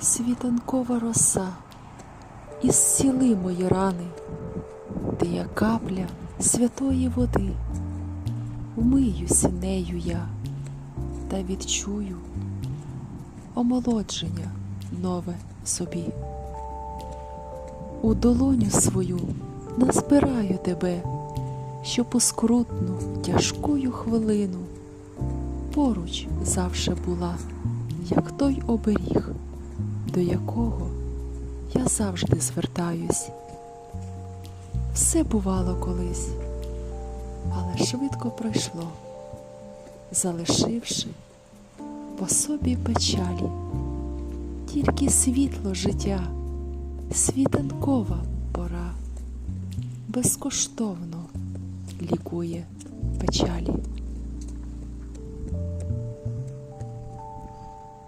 світанкова роса, і зціли мої рани, ти як капля святої води, вмиюся нею я та відчую омолодження нове собі. У долоню свою назбираю тебе, щоб у скрутну, тяжкую хвилину поруч завше була, як той оберіг, до якого я завжди звертаюсь. Все бувало колись, але швидко пройшло, залишивши по собі печалі, тільки світло життя, світанкова пора, безкоштовно лікує печалі.